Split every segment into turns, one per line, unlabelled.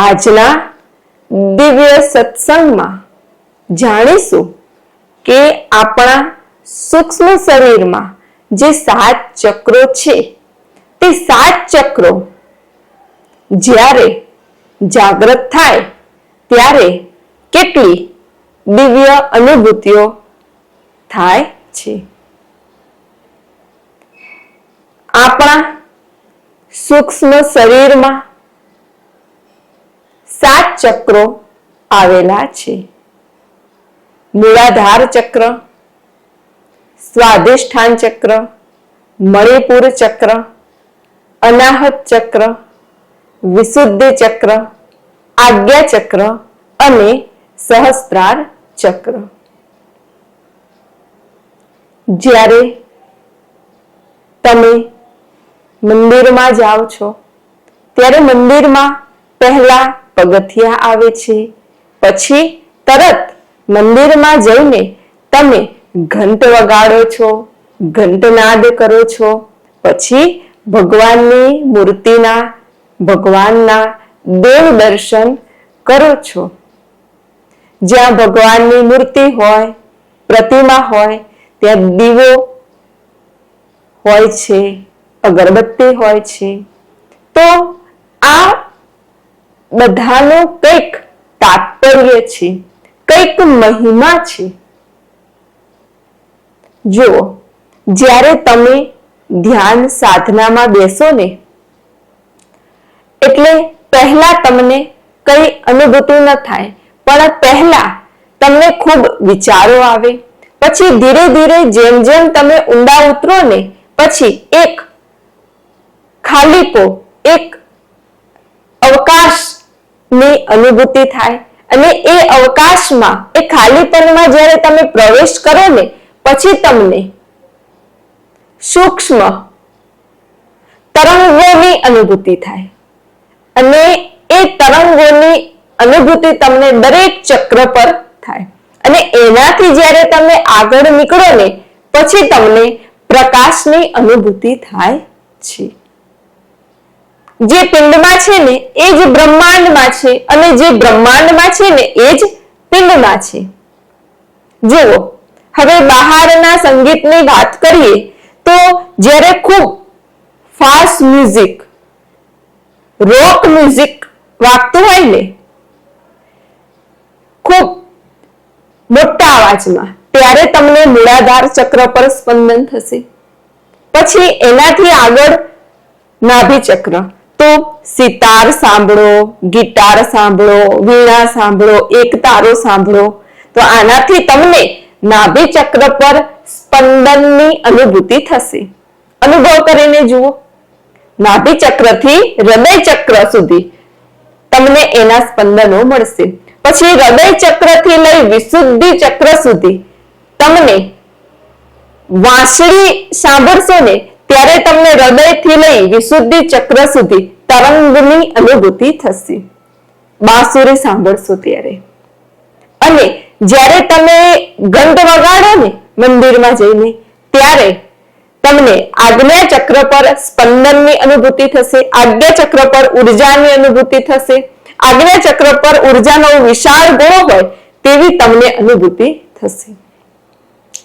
આજના દિવ્ય સત્સંગમાં જાણીશું કે આપણા સૂક્ષ્મ શરીરમાં જે સાત ચક્રો છે, તે સાત ચક્રો જ્યારે જાગૃત થાય, ત્યારે કેટલી દિવ્ય અનુભૂતિઓ થાય છે. આપણા સૂક્ષ્મ શરીરમાં સાત ચક્રો આવેલા છે. મૂળાધાર ચક્ર, સ્વાધિષ્ઠાન ચક્ર, મણિપુર ચક્ર, અનાહત ચક્ર, વિશુદ્ધ ચક્ર, આજ્ઞા ચક્ર અને સહસ્ત્રાર ચક્ર. જ્યારે તમે મંદિરમાં જાઓ છો, ત્યારે મંદિરમાં પહેલા પગથિયા આવે છે. પછી તરત મંદિરમાં જઈને તમે ઘંટ વગાડો છો ઘંટનાદ કરો છો. પછી ભગવાનની મૂર્તિના, ભગવાનના દેવ દર્શન કરો છો. જ્યાં ભગવાનની મૂર્તિ હોય, પ્રતિમા હોય, ત્યાં દીવો હોય છે, અગરબત્તી હોય છે. તો આ બધાનું કંઈક તાત્પર્ય છે, કંઈક મહિમા છે. જુઓ જ્યારે તમે ધ્યાન સાધનામાં બેસો ને, એટલે પહેલા તમને કઈ અનુભૂતિ ન થાય, પણ પહેલા તમને ખૂબ વિચારો આવે, પછી ધીરે ધીરે જેમ જેમ તમે ઊંડા ઉતરો ને, પછી એક ખાલીપો એક અવકાશની અનુભૂતિ થાય અને એ અવકાશમાં, એ ખાલીપણમાં જ્યારે તમે પ્રવેશ કરો ને, પછી તમને સૂક્ષ્મ તરંગોની અનુભૂતિ થાય. અને એ તરંગોની અનુભૂતિ તમને દરેક ચક્ર પર થાય. અને એનાથી જ્યારે તમે આગળ નીકળો ને, પછી તમને પ્રકાશની અનુભૂતિ થાય છે. જે પિંડમાં છે ને, એ જ બ્રહ્માંડમાં છે અને જે બ્રહ્માંડમાં છે ને, એ જ પિંડમાં છે. જુઓ, હવે બહારના સંગીતની વાત કરીએ, તો જ્યારે ખૂબ ફાસ્ટ મ્યુઝિક રોક મ્યુઝિક વાગતું હોય ને, ખૂબ મોટા અવાજમાં, ત્યારે તમને મૂળાધાર ચક્ર પર સ્પંદન થશે. પછી એનાથી આગળ નાભી ચક્ર તો સિતાર સાંભળો, ગિટાર સાંભળો, વીણા સાંભળો એકતારો સાંભળો. તો આનાથી તમને નાભી ચક્ર પર સ્પંદનની અનુભૂતિ થશે. અનુભવ કરીને જુઓ. નાભી ચક્રથી હૃદય ચક્ર સુધી તમને એના સ્પંદનો મળશે. પછી હૃદય ચક્રથી લઈ વિશુદ્ધિ ચક્ર સુધી તમને વાંસળી સાંભળશો ને ત્યારે તમને હૃદયથી લઈ વિશુદ્ધિ ચક્ર સુધી તરંગની અનુભૂતિ થશે. બાસુરી સાંભળશો ત્યારે. અને જ્યારે તમે ઘંટ વગાડો ને મંદિરમાં જઈને, ત્યારે તમને આજ્ઞા ચક્ર પર સ્પંદનની અનુભૂતિ થશે, આજ્ઞા ચક્ર પર ઉર્જાની અનુભૂતિ થશે. આજ્ઞા ચક્ર પર ઉર્જાનો વિશાળ ગોળો હોય તેવી તમને અનુભૂતિ થશે.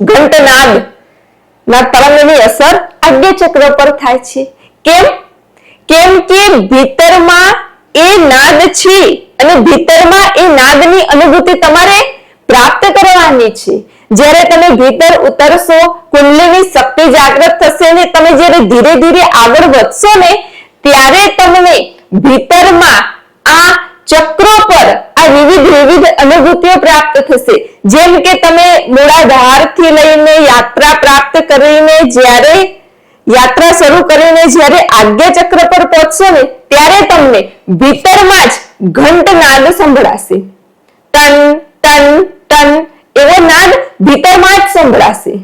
ઘંટનાદ ના તરંગની અસર આજ્ઞા ચક્ર પર થાય છે. કેમ? કેમ કે ભીતરમાં એ નાદ છે અને ભીતરમાં એ નાદની અનુભૂતિ તમારે પ્રાપ્ત કરવાની છે. જ્યારે તમે ભીતર ઉતરશો, કુંડલીની શક્તિ જાગૃત થશે ને તમે જ્યારે ધીરે ધીરે આગળ વધશો ને, ત્યારે તમને ભીતરમાં આ ચક્રો પર વિવિધ વિવિધ અનુભૂતિઓ પ્રાપ્ત થશે. જેમ કે તમે મૂળાધારથી લઈને યાત્રા પ્રાપ્ત કરીને જ્યારે યાત્રા શરૂ કરીને જ્યારે આજ્ઞા ચક્ર પર પહોંચશો ને, ત્યારે તમને ભીતરમાં જ ઘંટ નાદ સંભળાશે. ટન ટન ટન એવો નાદ ભીતરમાં જ સંભળાશે.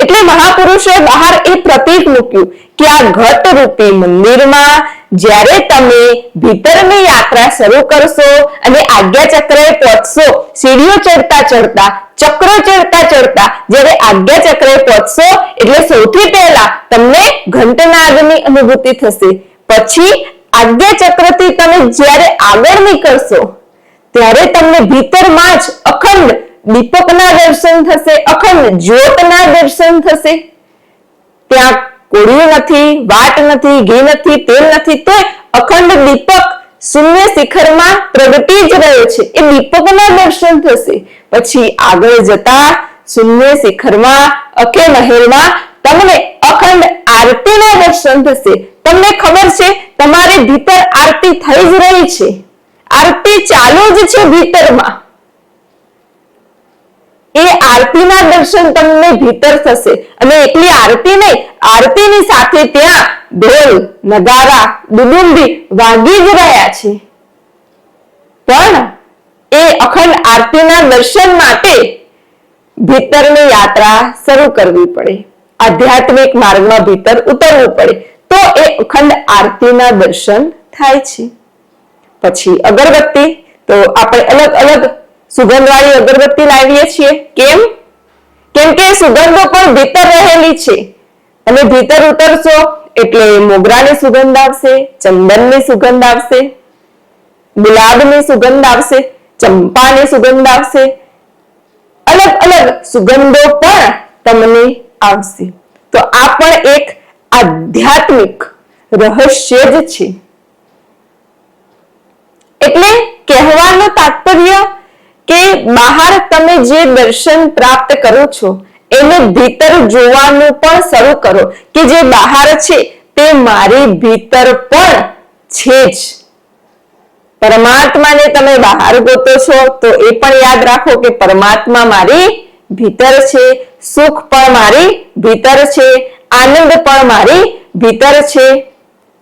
એટલે મહાપુરુષે બહાર એ પ્રતીક મૂક્યું કે આ ઘટ રૂપી મંદિરમાં જ્યારે તમે ભીતરની યાત્રા શરૂ કરશો અને આજ્ઞા ચક્રે પહોંચશો, સીડીઓ ચડતા ચડતા, ચક્રો ચડતા ચડતા, જ્યારે આજ્ઞા ચક્રે પહોંચશો, એટલે સૌથી પહેલા તમને ઘંટનાદની અનુભૂતિ થશે. પછી આજ્ઞા ચક્રથી તમે જ્યારે આગળ નીકળશો, ત્યારે તમને ભીતરમાં જ અખંડ દીપકના દર્શન થશે, અખંડ જ્યોતના દર્શન થશે. ત્યાં કોળિયું નથી, વાટ નથી, ઘી નથી, તેલ નથી, તો અખંડ દીપક શૂન્ય શિખરમાં પ્રગટી જ રહ્યો છે. એ દીપકના દર્શન થશે. પછી આગળ જતા શૂન્ય શિખરમાં અકે મહેલમાં તમને અખંડ આરતીના દર્શન થશે. તમને ખબર છે, તમારી ભીતર આરતી થઈ જ રહી છે. આરતી ચાલુ જ છે ભીતરમાં. આરતીના દર્શન તમને ભીતર થશે. અને એટલી આરતી નહીં, આરતીની સાથે ત્યાં ઢોલ, નગારા, દુદુંબી વાગી જ રહ્યા છે. પણ એ અખંડ આરતીના દર્શન માટે ભીતરની યાત્રા શરૂ કરવી પડે. આધ્યાત્મિક માર્ગમાં ભીતર ઉતરવું પડે. તો એ અખંડ આરતીના દર્શન થાય છે. પછી અગરબત્તી, તો આપણે અલગ અલગ સુગંધવાળી અગરબત્તી લાવીએ છીએ. કેમ? કેમ કે સુગંધો પણ ભીતર રહેલી છે. અને ભીતર ઉતરશો એટલે મોગરાની સુગંધ આવશે, ચંદનની સુગંધ આવશે, ગુલાબની સુગંધ આવશે, ચંપાની સુગંધ આવશે. અલગ અલગ સુગંધો પણ તમને આવશે. તો આ પણ એક આધ્યાત્મિક રહસ્ય જ છે. એટલે કહેવાનું તાત્પર્ય કે બહાર તમે જે દર્શન પ્રાપ્ત કરો છો, એને ભીતર જોવાનું પણ શરૂ કરો કે જે બહાર છે, તે મારી ભીતર પણ છે જ. પરમાત્માને તમે બહાર ગોતો છો, તો એ પણ યાદ રાખો કે પરમાત્મા મારી ભીતર છે, સુખ પણ મારી ભીતર છે, આનંદ પણ મારી ભીતર છે.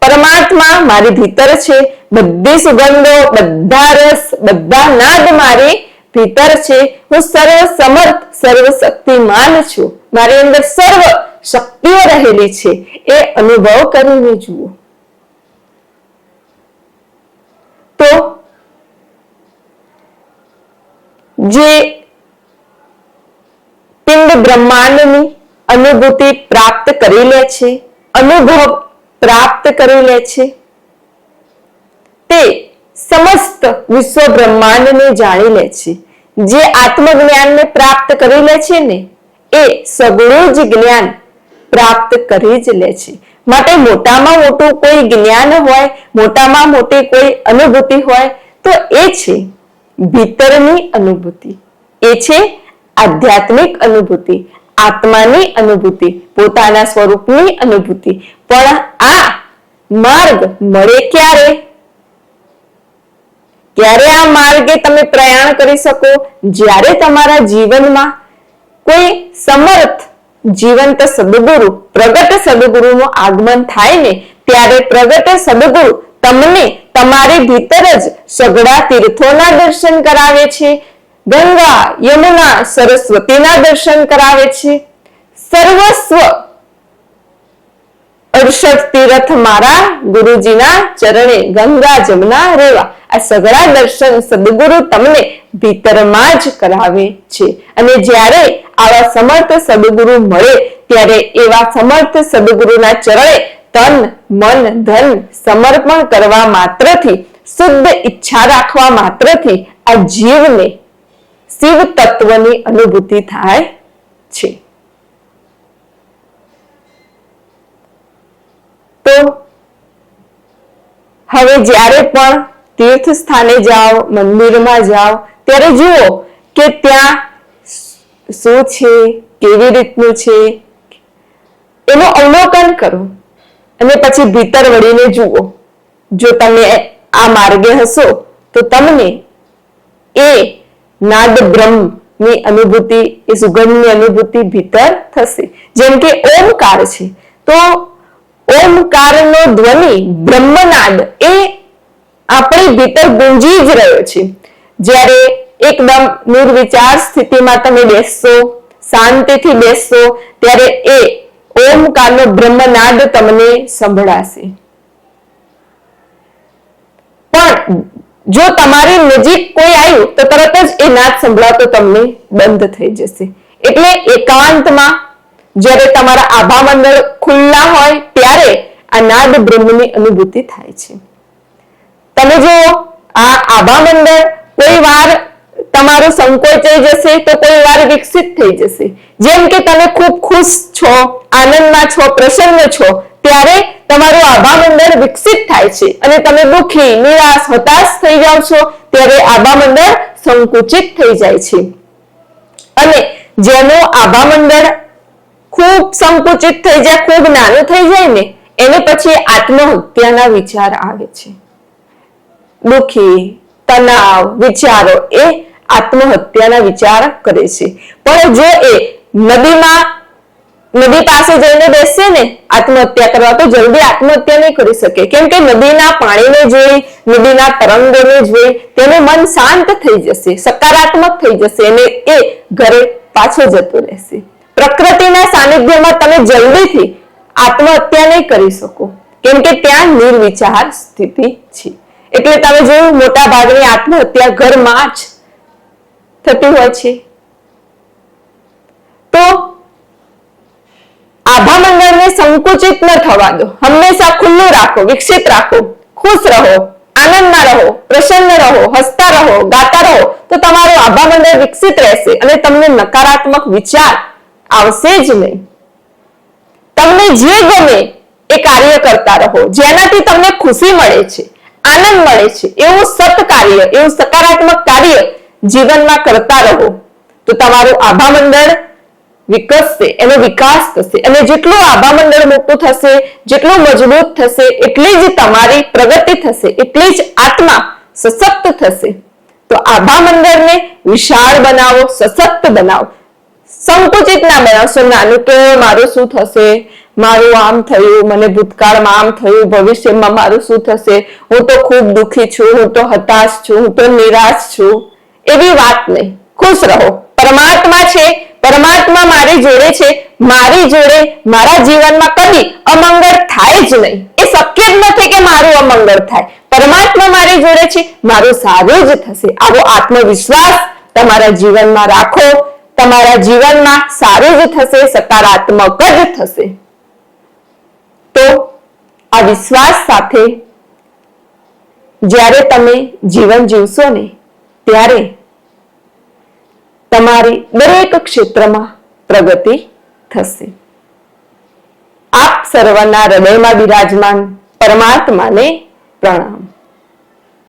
પરમાત્મા મારી ભીતર છે, બધી સુગંધો, બધા રસ, બધા નાદ મારી ભીતર છે. હું સર્વ સમર્થ સર્વ શક્તિમાન છું. મારી અંદર સર્વ શક્તિઓ રહેલી છે. એ અનુભવ કરીને જુઓ. તો જે પિંડ બ્રહ્માંડની અનુભૂતિ પ્રાપ્ત કરી લે છે, અનુભવ પ્રાપ્ત કરી લે છે, તે સમસ્ત વિશ્વ બ્રહ્માંડને જાણી લે છે. જે આત્મજ્ઞાનને પ્રાપ્ત કરી લે છે ને, એ સગળું જ જ્ઞાન પ્રાપ્ત કરી જ લે છે. માટે મોટામાં મોટું કોઈ જ્ઞાન હોય, મોટામાં મોટી કોઈ અનુભૂતિ હોય, તો એ છે ભીતરની અનુભૂતિ. એ છે આધ્યાત્મિક અનુભૂતિ, આત્માની અનુભૂતિ, પોતાના સ્વરૂપની અનુભૂતિ. પણ આ માર્ગ મળે ક્યારે? ત્યારે આ માર્ગે તમે પ્રયાણ કરી શકો. જ્યારે તમારા જીવનમાં કોઈ સમર્થ જીવંત સદગુરુ, પ્રગટ સદગુરુનું આગમન થાય ને, ત્યારે પ્રગટ સદગુરુ તમને તમારી ભીતર જ સઘળા તીર્થોના દર્શન કરાવે છે. ગંગા, યમુના, સરસ્વતીના દર્શન કરાવે છે. સર્વસ્વ અડસઠ તીર્થ મારા ગુરુજીના ચરણે ગંગા જમના રેવા. આ સઘળા દર્શન સદગુરુ તમને ભીતરમાં જ કરાવે છે. અને જ્યારે આવા સમર્થ સદગુરુ મળે, ત્યારે એવા સમર્થ સદગુરુના ચરણે તન, મન, ધન સમર્પણ કરવા માત્રથી, શુદ્ધ ઈચ્છા રાખવા માત્રથી આ જીવને શિવ તત્વની અનુભૂતિ થાય છે તો હવે જ્યારે પણ તીર્થ સ્થાને જાઓ, મંદિરમાં જાઓ, ત્યારે જુઓ કે ત્યાં શું છે, કેવી રીતનું છે, એનું અવલોકન કરો. અને પછી ભીતર વળીને જુઓ. જો તમે આ માર્ગે હશો, તો તમને એ નાદ બ્રહ્મની અનુભૂતિ, એ સુગંધની અનુભૂતિ ભીતર થશે. જેમ કે ઓમકાર છે. તો ઓમકારનો ધ્વનિ બ્રહ્મનાદ એ આપણી ભીતર ગુંજી જ રહ્યો છે. જ્યારે એકદમ નિર્વિચાર સ્થિતિમાં તમે બેસશો, શાંતિથી બેસશો, ત્યારે એ ઓમકારનો બ્રહ્મનાદ તમને સંભળાશે. પણ જો તમારી નજીક કોઈ આવ્યું, તો તરત જ એ નાદ સંભળાતો તમને બંધ થઈ જશે. એટલે એકાંતમાં જ્યારે તમારા આભા મંડળ ખુલ્લા હોય ત્યારે આ નાદ બ્રહ્મની અનુભૂતિ થાય છે. તમે જુઓ, આ આભા મંડળ કોઈ વાર તમારું સંકોચાઈ જશે તો કોઈ વાર વિકસિત થઈ જશે. જેમ કે તમે ખૂબ ખુશ છો, આનંદમાં છો, પ્રસન્ન છો, ત્યારે તમારું આભા મંડળ વિકસિત થાય છે. અને તમે દુઃખી, નિરાશ, હતાશ થઈ જાઓ છો, ત્યારે આભા મંડળ સંકુચિત થઈ જાય છે. અને જેનું આભા મંડળ ખૂબ સંકુચિત થઈ જાય, ખૂબ નાનું થઈ જાય ને, એને પછી આત્મહત્યાના વિચાર આવે છે. દુખી, તણાવ, વિચારો એ આત્મહત્યાના વિચાર કરે છે. પણ જો એ નદીમાં, નદી પાસે જઈને બેસશે ને આત્મહત્યા કરવા, તો જલ્દી આત્મહત્યા નહીં કરી શકે. કેમ કે નદીના પાણીને જોઈ, નદીના તરંગોને જોઈ, તેનું મન શાંત થઈ જશે, સકારાત્મક થઈ જશે અને એ ઘરે પાછો જતો રહેશે. પ્રકૃતિના સાનિધ્યમાં તમે જલ્દીથી આત્મહત્યા નહીં કરી શકો. કેમ કે ત્યાં નિર્વિચાર સ્થિતિ છે. એટલે તમે જોયું મોટા ભાગની આત્મહત્યા ઘરમાં જ થતી હોય છે. તો આભા મંડળને સંકુચિત ન થવા દો. હંમેશા ખુલ્લું રાખો, વિકસિત રાખો, ખુશ રહો, આનંદમાં રહો, પ્રસન્ન રહો, હસતા રહો, ગાતા રહો, તો તમારું આભા મંડળ વિકસિત રહેશે અને તમને નકારાત્મક વિચાર આવશે જ નહીં. તમને જે ગમે એ કાર્ય કરતા રહો. જેનાથી તમને ખુશી મળે છે, આનંદ મળે છે, એવું સત કાર્ય, એવું સકારાત્મક કાર્ય જીવનમાં કરતા રહો. તો તમારું આભા મંડળ વિકસશે, એનો વિકાસ થશે. અને જેટલું આભા મંડળ મોટું થશે, જેટલું મજબૂત થશે, એટલી જ તમારી પ્રગતિ થશે, એટલી જ આત્મા સશક્ત થશે. તો આભા મંડળને વિશાળ બનાવો, સશક્ત બનાવો. સંકુચિત ના બનાવશો નાનું કે મારું શું થશે? મારું આમ થયું, મને ભૂતકાળમાં આમ થયું, ભવિષ્યમાં મારું શું થશે? હું તો ખૂબ દુઃખી છું, હું તો હતાશ છું, હું તો નિરાશ છું. એવી વાત નહીં. ખુશ રહો. પરમાત્મા છે, પરમાત્મા મારી જોડે છે. મારી જોડે, મારા જીવનમાં કદી અમંગળ થાય જ નહીં. એ શક્ય જ નથી કે મારું અમંગળ થાય. પરમાત્મા મારી જોડે છે, મારું સારું જ થશે. આવો આત્મવિશ્વાસ તમારા જીવનમાં રાખો. તમારા જીવનમાં સારું જ થશે, સકારાત્મક જ થશે. તો આ વિશ્વાસ સાથે જ્યારે તમે જીવન જીવશો ને, ત્યારે તમારી દરેક ક્ષેત્રમાં પ્રગતિ થશે. આપ સર્વના હૃદયમાં બિરાજમાન પરમાત્માને પ્રણામ.